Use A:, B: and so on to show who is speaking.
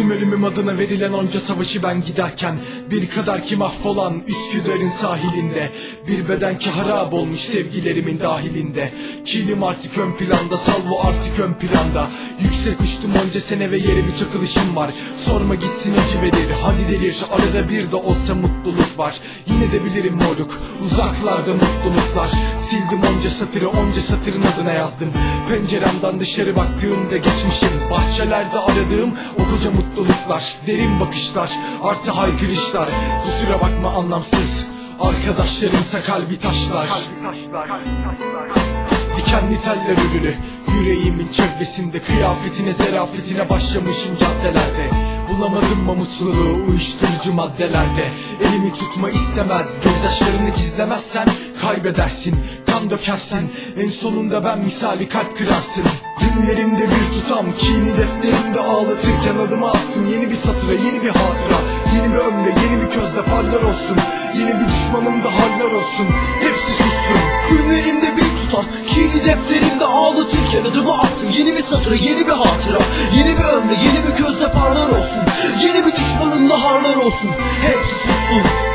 A: Gördüm ölümüm adına verilen onca savaşı ben giderken Bir kadar ki mahvolan Üsküdar'ın sahilinde Bir beden ki harap olmuş sevgilerimin dahilinde. Kinim artık ön planda salvo artık ön planda. Yüksek uçtum onca sene ve yere bir çakılışım var. Sorma gitsin acı verir hadi delir Arada bir de olsa mutluluk var. Yine de bilirim moruk uzaklarda mutluluklar Sildim onca satırı onca satırın adına yazdım. Penceremden dışarı baktığımda geçmişim. Bahçelerde aradığım o koca mutluluklar Derin bakışlar artı haykırışlar Kusura bakma anlamsız Arkadaşlarımsa kalbi taşlar. Dikenli teller örülü Yüreğimin çevresinde Kıyafetine zerafetine başlamışım caddelerde Bulamadım mı mutluluğu uyuşturucu maddelerde. Elimi tutma istemez Gözyaşlarını gizlemezsen kaybedersin Kan dökersin. En sonunda ben misali kalp kırarsın. Günlerimde bir tutam Kini defterimde ağlatırken adımı attım. Yeni bir satıra yeni bir hatıra. Yeni bir ömre yeni bir közde parlar olsun. Yeni bir düşmanım da haller olsun. Hepsi sussun.
B: Günlerimde bir tutam Kirli defterimde ağlatırken adımı attım. Yeni bir satıra yeni bir hatıra. Yeni bir ömre yeni parlar olsun. Yeni bir